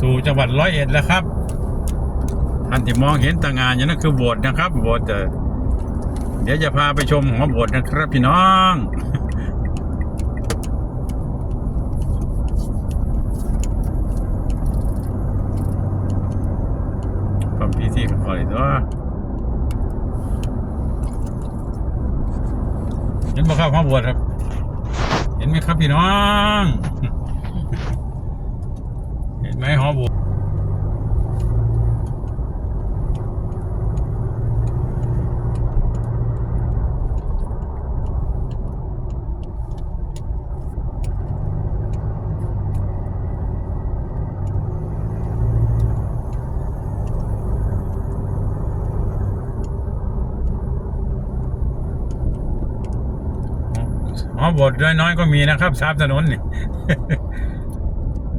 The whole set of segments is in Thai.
สู่จังหวัดร้อยเอ็ดแล้วครับท่านที่มองเห็นต่างงานอย่างนั้นคือโบสถ์นะครับโบสถ์เดี๋ยวจะพาไปชมหอโบสถ์นะครับพี่น้องความพีที่ขอเลยตัวเห็นบ่ครับหอโบสถ์ครับ เห็นไหมครับพี่น้อง เห็นไหมหอโบสถ์หอบทน้อยๆก็มีนะครับสามถนนเนี่ย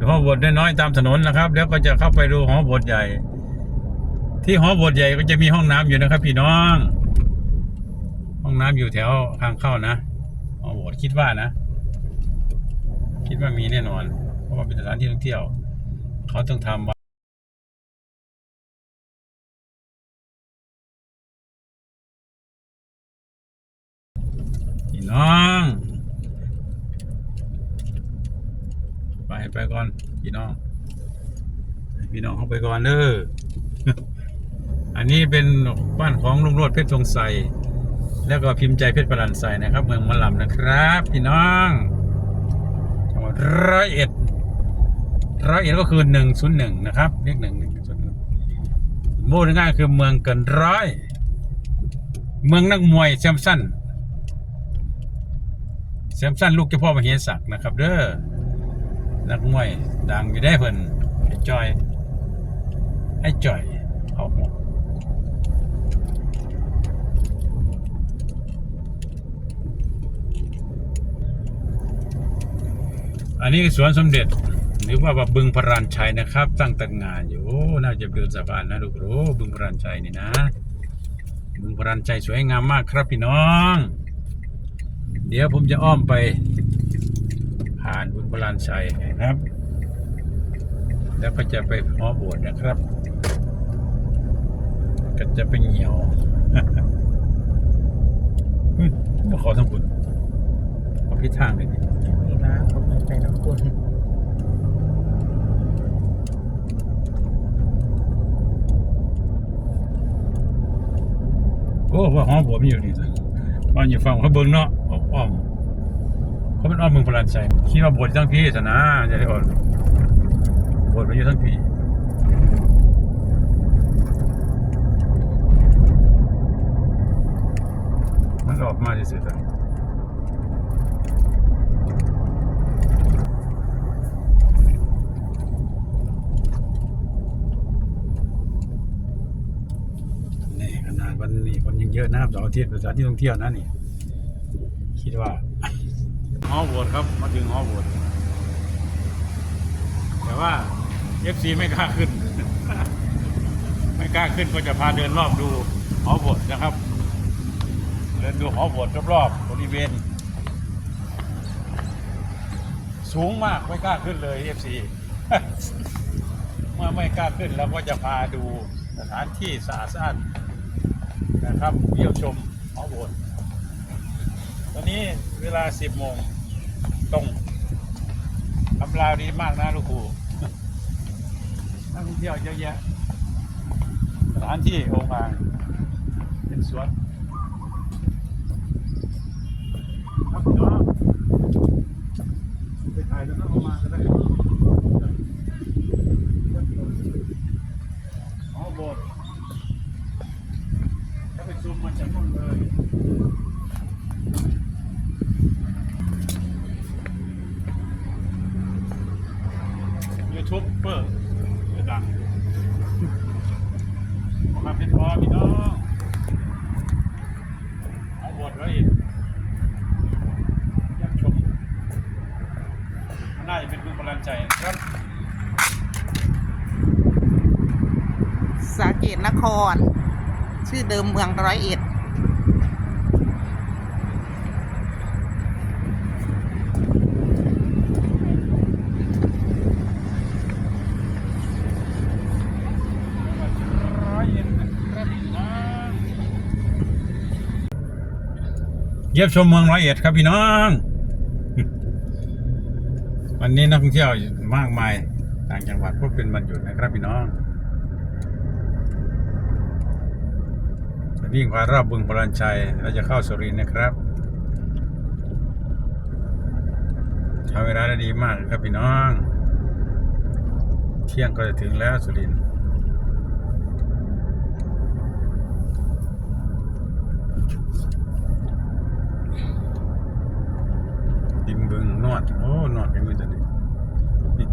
หอบทน้อยๆตามถนนนะครับ แล้วก็จะเข้าไปดูหอบทใหญ่ ที่หอบทใหญ่ก็จะมีห้องน้ำอยู่นะครับ พี่น้อง ห้องน้ำอยู่แถวทางเข้านะหอบทคิดว่านะ คิดว่ามีแน่นอน เพราะว่าเป็นสถานที่ท่องเที่ยว เขาต้องทำไว้พี่น้อง ไปก่อนพี่น้องพี่น้องเข้าไปก่อนเด้ออันนี้เป็นบ้านของลุงโรดเพชรทรงใสแล้วก็พิมพ์ใจเพชรประดันใสนะครับ เมืองมะลำนะครับ พี่น้องจังหวัดร้อยเอ็ดร้อยเอ็ดก็คือหนึ่งศูนย์หนึ่งนะครับเลขหนึ่งหนึ่งศูนย์หนึ่งโม่ง่ายคือเมืองเกินร้อย เมืองนักมวยแซมสันแซมสันลูกเจ้าพ่อมเหศักนะครับ เด้อ นักมวย ดังอยู่ได้เพิ่นไอ้จอย ไอ้จอยเอาหมดอันนี้สวนสมเด็จหรือว่าบึงพรานชัยนะครับ ตั้งแต่งงานอยู่น่าจะเดินสะพานนะลูกโอ้บึงพรานชัยนี่นะ บึงพรานชัยสวยงามมากครับพี่น้อง เดี๋ยวผมจะอ้อมไป ผ่านบุญพลานชัยนะครับ แล้วก็จะไปหอโบสถ์นะครับ ก็จะไปเหี่ยวเฮ้ยมาขอทั้งบุญเอาพิดทางเลยดินี่นะเขาเปิดไปน้ำกุนโอ้ว่าหอโบสถ์มีอยู่นี่สิบ้านอยู่ฝั่งเขาเบิ้งเนาะอ้อม เขาเป็นอ้อมเมืองพลานชัยคิดว่าบสถ์ทั้งพี่สนะจะได้อ่อนโบสถ์มันอยู่ทั้งพี่มันออกมาที่สุดแล้วนี่ขนาดวันนี้คนยังเยอะนะครับสาร์อาทิตย์เป็นสถานที่ท่องเที่ยวนะนี่ คิดว่า ฮอโบสถ์ครับ มาถึงฮอโบสถ์แต่ว่า FC ไม่กล้าขึ้น ไม่กล้าขึ้นก็จะพาเดินรอบดูหอโบสถ์นะครับ เดินดูหอโบสถ์รอบๆบริเวณ สูงมากไม่กล้าขึ้นเลย FC เมื่อไม่กล้าขึ้นเราก็จะพาดูสถานที่สะอาดนะครับเยี่ยมชมหอโบสถ์ต อนนี้เวลาสิบโมงตรงทำลาวดีมากนะลูกครูนักท่องเที่ยวเยอะแยะสถานที่โองค์อ่างเป็นสวนครับพี่น้องไปถ่ายแล้วก็เอามาก็ได้อ๋อโบสถ์แล้วไปซูมมาจากนู่นเลยยู ทูบเบอร์ชื่อดังมเป็นพอพี่น้องเอาบทไว้อีกยักชมน่าจะเป็นคุณพลังใจครับสาเกตนคร ชื่อเดิมเมืองร้อยเอ็ด เยี่ยมชมเมืองร้อยเอ็ดครับพี่น้อง วันนี้นักท่องเที่ยวมากมายต่างจังหวัดก็เป็นวันหยุดนะครับพี่น้องวิ่งผ่ารอบบึงพลันชัยเราจะเข้าสุรินทร์นะครับใช้เวลาได้ดีมากครับพี่น้อง เที่ยงก็จะถึงแล้วสุรินทร์ดิมบึงนวด โอ้ นวดกันมือตัวนี้นี่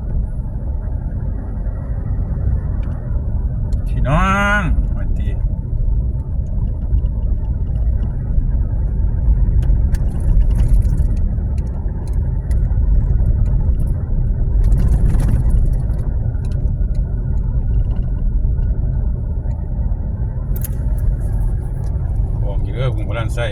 พี่น้องสวัสดีบอกอยู่เด้อบึงพลันไส้